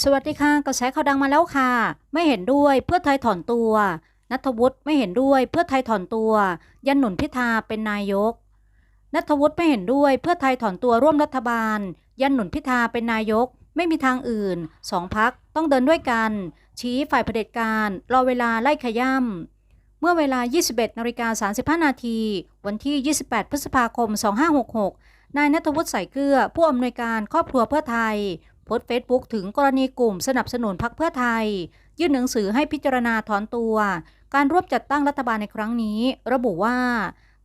สวัสดีค่ะกระแสข่าวดังมาแล้วค่ะ ไม่เห็นด้วยเพื่อไทยถอนตัวนัทวุฒิไม่เห็นด้วยเพื่อไทยถอนตัว ยันหนุนพิธาเป็นนายกนัทวุฒิไม่เห็นด้วยเพื่อไทยถอนตัวร่วมรัฐบาล ยันหนุนพิธาเป็นนายก ไม่มีทางอื่นสองพักต้องเดินด้วยกัน ชี้ฝ่ายเผด็จการ รอเวลาไล่ขย่ำเมื่อเวลา 21นาฬิกา35 นาที วันที่ 28 พฤษภาคม 2566 นายนัทวุฒิใส่เกลือ ผู้อำนวยการครอบครัวเพื่อไทย โพสต์เฟซบุ๊กถึงกรณีกลุ่มสนับสนุนพรรคเพื่อไทย ยื่นหนังสือให้พิจารณาถอนตัว การร่วมจัดตั้งรัฐบาลในครั้งนี้ ระบุว่า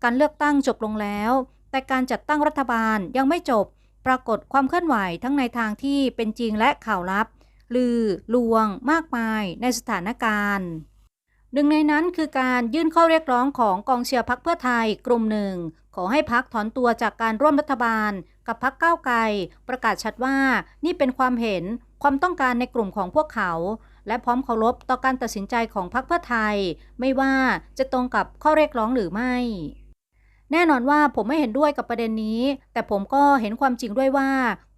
การเลือกตั้งจบลงแล้ว แต่การจัดตั้งรัฐบาลยังไม่จบ ปรากฏความเคลื่อนไหวทั้งในทางที่เป็นจริงและข่าวลับ ลือ ลวง มากมายในสถานการณ์หนึ่งในนั้นคือการยื่นข้อเรียกร้องของกองเชียร์พักเพื่อไทยกลุ่มหนึ่ง ขอให้พักถอนตัวจากการร่วมรัฐบาล กับพักก้าวไกล ประกาศชัดว่านี่เป็นความเห็นความต้องการในกลุ่มของพวกเขา และพร้อมเคารพต่อการตัดสินใจของพรรคเพื่อไทย ไม่ว่าจะตรงกับข้อเรียกร้องหรือไม่ แน่นอนว่าผมไม่เห็นด้วยกับประเด็นนี้ แต่ผมก็เห็นความจริงด้วยว่า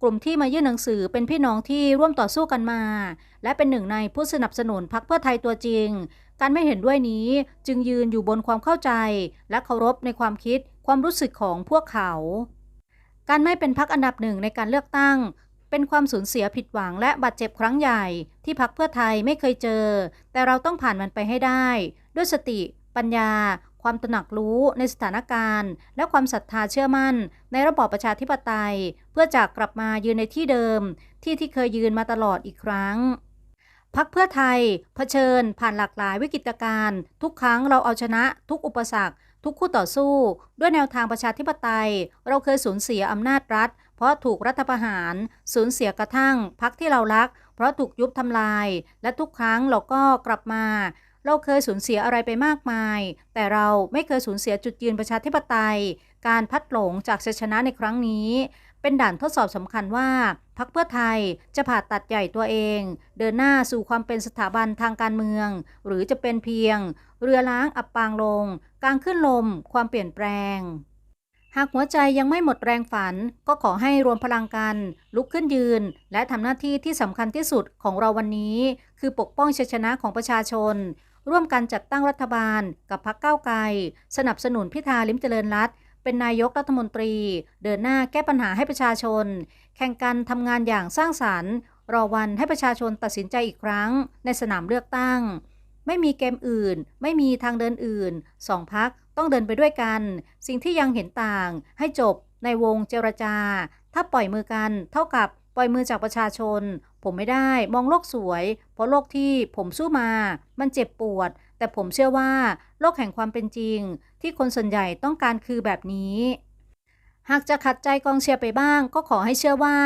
กลุ่มที่มายื่นหนังสือเป็นพี่น้องที่ร่วมต่อสู้กันมา และเป็นหนึ่งในผู้สนับสนุนพรรคเพื่อไทยตัวจริง การไม่เห็นด้วยนี้จึงยืนอยู่บนความเข้าใจ และเคารพในความคิดความรู้สึกของพวกเขา การไม่เป็นพรรคอันดับหนึ่งในการเลือกตั้ง เป็นความสูญเสียผิดหวังและบาดเจ็บครั้งใหญ่ ที่พรรคเพื่อไทยไม่เคยเจอ แต่เราต้องผ่านมันไปให้ได้ ด้วยสติ ปัญญา ความตระหนักรู้ในสถานการณ์ และความศรัทธาเชื่อมั่น ในระบอบประชาธิปไตย เพื่อจากกลับมายืนในที่เดิม ที่ที่เคยยืนมาตลอดอีกครั้ง พักเพื่อไทยเผชิญ ผ่านหลากหลายวิกฤตการณ์ทุกครั้งเราเอาชนะ ทุกอุปสรรค ทุกคู่ต่อสู้ ด้วยแนวทางประชาธิปไตย เราเคยสูญเสียอำนาจรัฐ เพราะถูกรัฐประหาร สูญเสียกระทั่งพักที่เรารัก เพราะถูกยุบทำลาย และทุกครั้งเราก็กลับมา เราเคยสูญเสียอะไรไปมากมาย แต่เราไม่เคยสูญเสียจุดยืนประชาธิปไตย การพัดหลงจากชัยชนะในครั้งนี้ เป็นด่านทดสอบสำคัญว่าพักเพื่อไทยจะผ่าตัดใหญ่ตัวเอง เดินหน้าสู่ความเป็นสถาบันทางการเมือง หรือจะเป็นเพียง เรือล้างอับปางลง กลางขึ้นลม ความเปลี่ยนแปลง หากหัวใจยังไม่หมดแรงฝัน ก็ขอให้รวมพลังกัน ลุกขึ้นยืน และทำหน้าที่ที่สำคัญที่สุดของเราวันนี้ คือปกป้องชัยชนะของประชาชนร่วมกันจัดตั้งรัฐบาลกับพรรคก้าวไกล สนับสนุนพิธาลิมเจริญรัต เป็นนายกรัฐมนตรี เดินหน้าแก้ปัญหาให้ประชาชน แข่งกันทำงานอย่างสร้างสรรค์ รอวันให้ประชาชนตัดสินใจอีกครั้ง ในสนามเลือกตั้ง ไม่มีเกมอื่น ไม่มีทางเดินอื่นสองพักต้องเดินไปด้วยกัน สิ่งที่ยังเห็นต่าง ให้จบในวงเจรจา ถ้าปล่อยมือกัน เท่ากับปล่อยมือจากประชาชน ผมไม่ได้มองโลกสวย เพราะโลกที่ผมสู้มา มันเจ็บปวด แต่ผมเชื่อว่าโลกแห่งความเป็นจริง ที่คนส่วนใหญ่ต้องการคือแบบนี้ หากจะขัดใจกองเชียร์ไปบ้าง ก็ขอให้เชื่อว่า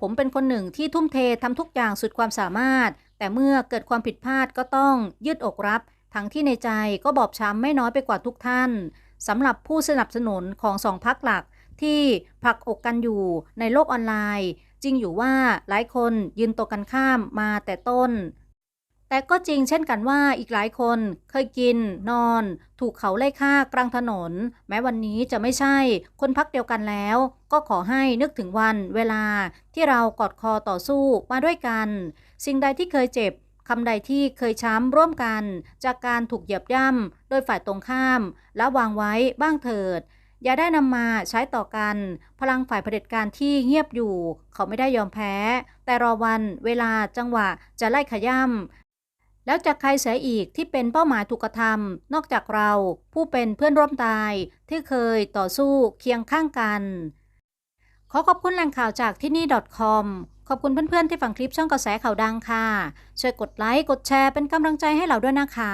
ผมเป็นคนหนึ่งที่ทุ่มเททำทุกอย่างสุดความสามารถ แต่เมื่อเกิดความผิดพลาดก็ต้องยืดอกรับ ทั้งที่ในใจก็บอบช้ำไม่น้อยไปกว่าทุกท่านสำหรับผู้สนับสนุนของสองพักหลักที่ผลักอกกันอยู่ในโลกออนไลน์ จริงอยู่ว่าหลายคนยืนตกกันข้ามมาแต่ต้น แต่ก็จริงเช่นกันว่าอีกหลายคนเคยกิน นอน ถูกเขาไล่ฆ่ากลางถนน แม้วันนี้จะไม่ใช่คนพักเดียวกันแล้ว ก็ขอให้นึกถึงวันเวลาที่เรากอดคอต่อสู้มาด้วยกัน สิ่งใดที่เคยเจ็บคำใดที่เคยช้ำร่วมกัน จากการถูกเหยียบย่ำโดยฝ่ายตรงข้าม และวางไว้บ้างเถิด อย่าได้นำมาใช้ต่อกัน พลังฝ่ายเผด็จการที่เงียบอยู่ เขาไม่ได้ยอมแพ้ แต่รอวันเวลาจังหวะจะไล่ขย่ำ แล้วจะใครเสียอีกที่เป็นเป้าหมายถูกกระทำนอกจากเราผู้เป็นเพื่อนร่วมตายที่เคยต่อสู้เคียงข้างกัน ขอขอบคุณแหล่งข่าวจากที่นี่ .com ขอบคุณเพื่อนๆที่ฟังคลิปช่องกระแสข่าวดังค่ะ ช่วยกดไลค์ กดแชร์เป็นกำลังใจให้เราด้วยนะคะ